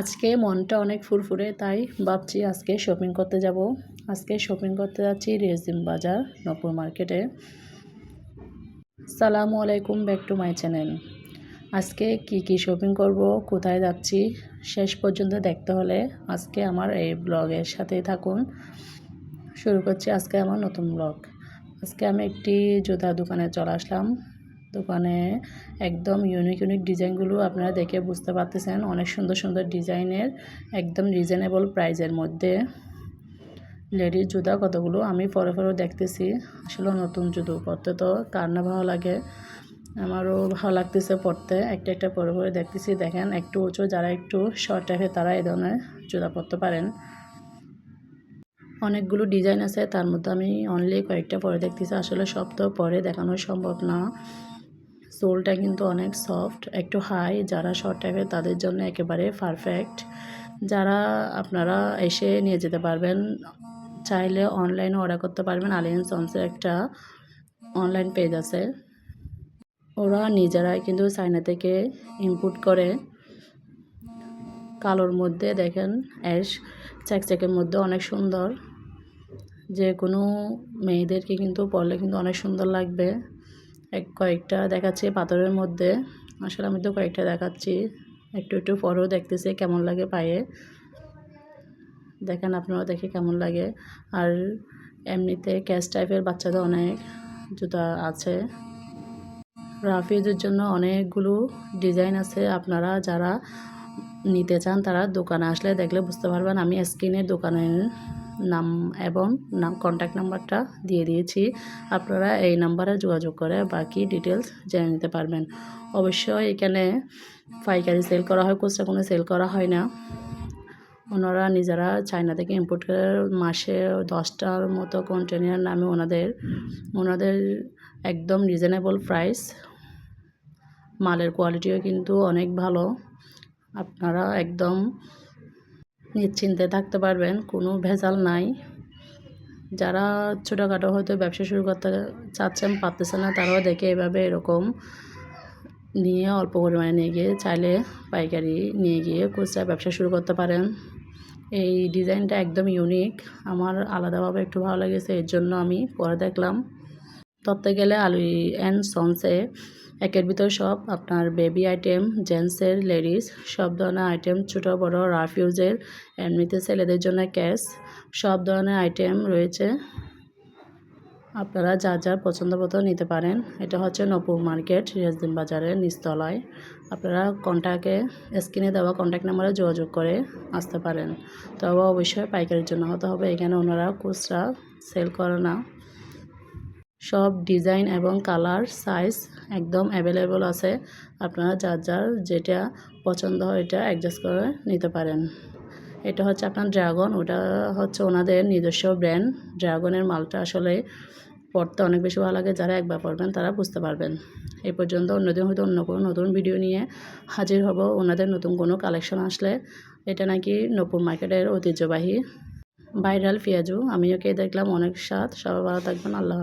আজকে মনটা অনেক ফুরফুরে, তাই ভাবছি আজকে শপিং করতে যাব। আজকে শপিং করতে যাচ্ছি রেজিম বাজার নপুর মার্কেটে সালামু আলাইকুম ব্যাক টু মাই চ্যানেল আজকে কি কি শপিং করব, কোথায় যাচ্ছি, শেষ পর্যন্ত দেখতে হলে আজকে আমার এই ব্লগের সাথেই থাকুন। শুরু করছি আজকে আমার নতুন ব্লগ আজকে আমি একটি জুতা দোকানে চলে আসলাম। দোকানে একদম ইউনিক ইউনিক ডিজাইনগুলো আপনারা দেখে বুঝতে পারতেছেন। অনেক সুন্দর সুন্দর ডিজাইনের একদম রিজনেবল প্রাইজের মধ্যে। লেডিস জুতা কতগুলো? আমি পরে পরে দেখতেছি। আসলে নতুন জুতো, পরতে তো কার না ভালো লাগে? আমারও ভালো লাগতেছে পরতে। একটা একটা পরে পরে দেখতেছি। দেখেন, একটু উঁচু, যারা একটু শর্ট টাইপের তারা এই ধরনের জুতা পরতে পারেন। অনেকগুলো ডিজাইন আছে, তার মধ্যে আমি অনলি কয়েকটা পরে দেখতেছি। আসলে সব তো পরে দেখানো সম্ভব না। সোলটা কিন্তু অনেক সফট, একটু হাই। যারা শর্ট টাইপের তাদের জন্য একেবারে পারফেক্ট যারা আপনারা এসে নিয়ে যেতে পারবেন, চাইলে অনলাইনে অর্ডার করতে পারবেন। আলিয়ান সন্সের একটা অনলাইন পেজ আছে। ওরা নিজেরাই কিন্তু চাইনা থেকে ইম্পোর্ট করে। কালোর মধ্যে দেখেন অ্যাশ চেকচেকের মধ্যে অনেক সুন্দর। যে কোনো মেয়েদেরকে কিন্তু পরলে কিন্তু অনেক সুন্দর লাগবে। এক কয়েকটা দেখাচ্ছি পাথরের মধ্যে। আসলে আমি তো কয়েকটা দেখাচ্ছি। একটু একটু পরেও দেখতেছি কেমন লাগে পায়ে। দেখেন আপনারা দেখে কেমন লাগে। আর এমনিতে ক্যাশ টাইপের বাচ্চাদের অনেক জুতা আছে। রাফিজের জন্য অনেকগুলো ডিজাইন আছে। আপনারা যারা নিতে চান তারা দোকানে আসলে দেখলে বুঝতে পারবেন। আমি স্ক্রিনে দোকানের নাম এবং নাম কন্ট্যাক্ট নাম্বারটা দিয়ে দিয়েছি। আপনারা এই নাম্বারে যোগাযোগ করে বাকি ডিটেলস জেনে নিতে পারবেন। অবশ্যই এখানে পাইকারি সেল করা হয়, খুচরা কোনো সেল করা হয় না। ওনারা নিজেরা চায়না থেকে ইম্পোর্ট করে মাসে দশটার মতো কন্টেনার নামে ওনাদের ওনাদের একদম রিজনেবল প্রাইস মালের কোয়ালিটিও কিন্তু অনেক ভালো। আপনারা একদম নিশ্চিন্তে থাকতে পারবেন, কোনো ভেজাল নাই। যারা ছোটোখাটো হয়তো ব্যবসা শুরু করতে চাচ্ছেন পারতেছে না, তারাও দেখে এভাবে এরকম নিয়ে অল্প পরিমাণে নিয়ে গিয়ে চাইলে পাইকারি নিয়ে গিয়ে খুচরা ব্যবসা শুরু করতে পারেন। এই ডিজাইনটা একদম ইউনিক আমার আলাদাভাবে একটু ভালো লেগেছে, এর জন্য আমি পরে দেখলাম। ধরতে গেলে আলুই অ্যান্ড সন্সে একের ভিতর সব। আপনার বেবি আইটেম, জেন্টসের লেডিস, সব ধরনের আইটেম, ছোটো, বড় রাফিউজের এমনিতে ছেলেদের জন্য ক্যাশ। সব ধরনের আইটেম রয়েছে। আপনারা যা যার পছন্দ মতো নিতে পারেন। এটা হচ্ছে নপুর মার্কেট রেজদিন বাজারের নিচতলায়। আপনারা কন্ট্যাক্টে স্ক্রিনে দেওয়া কন্ট্যাক্ট নাম্বারে যোগাযোগ করে আসতে পারেন। তবে অবশ্যই পাইকারির জন্য হতে হবে। এখানে ওনারা খুচরা সেল করে না। সব ডিজাইন এবং কালার সাইজ একদম অ্যাভেলেবল আছে। আপনারা যার যার যেটা পছন্দ হয় এটা অ্যাডজাস্ট করে নিতে পারেন। এটা হচ্ছে আপনার ড্রাগন ওটা হচ্ছে ওনাদের নিজস্ব ব্র্যান্ড ড্রাগনের মালটা আসলে পড়তে অনেক বেশি ভালো লাগে, যারা একবার পড়বেন তারা বুঝতে পারবেন। এই পর্যন্ত অন্যদিন হয়তো অন্য কোনো নতুন ভিডিও নিয়ে হাজির হব। ওনাদের নতুন কোনো কালেকশন আসলে এটা নাকি নপুর মার্কেটের ঐতিহ্যবাহী। ভাইরাল পেঁয়াজু আমি ওকে দেখলাম। অনেক স্বাদ। সবাই ভালো থাকবেন। আল্লাহ